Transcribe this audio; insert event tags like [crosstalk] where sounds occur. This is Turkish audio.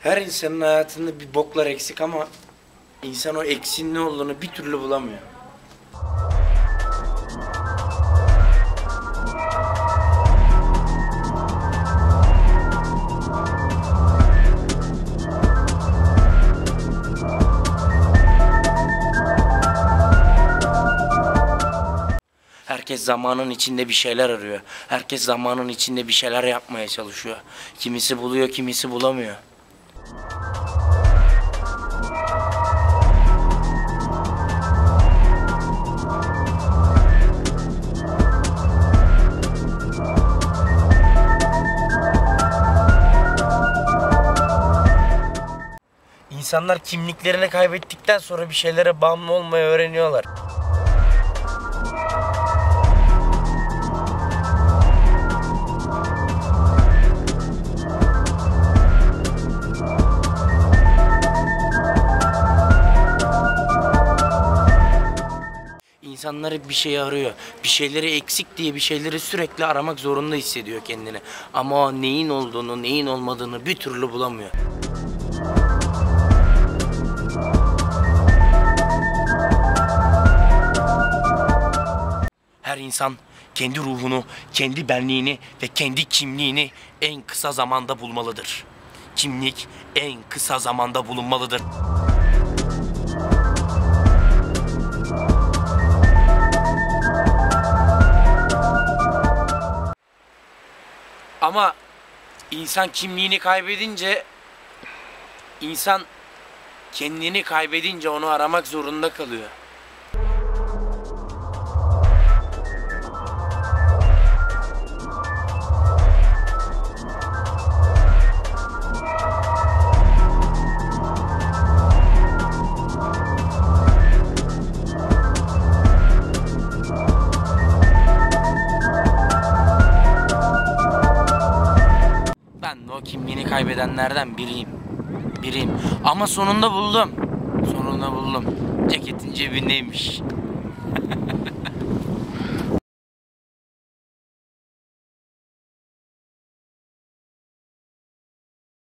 Her insanın hayatında bir boklar eksik ama insan o eksiğin ne olduğunu bir türlü bulamıyor. Herkes zamanın içinde bir şeyler arıyor. Herkes zamanın içinde bir şeyler yapmaya çalışıyor. Kimisi buluyor, kimisi bulamıyor. İnsanlar kimliklerini kaybettikten sonra bir şeylere bağımlı olmayı öğreniyorlar. İnsanlar bir şey arıyor. Bir şeyleri eksik diye bir şeyleri sürekli aramak zorunda hissediyor kendini. Ama neyin olduğunu, neyin olmadığını bir türlü bulamıyor. İnsan kendi ruhunu, kendi benliğini ve kendi kimliğini en kısa zamanda bulmalıdır. Kimlik en kısa zamanda bulunmalıdır. Ama insan kimliğini kaybedince insan kendini kaybedince onu aramak zorunda kalıyor. Kaybedenlerden biriyim. Biriyim. Ama sonunda buldum. Sonunda buldum. Ceketin cebindeymiş. [laughs]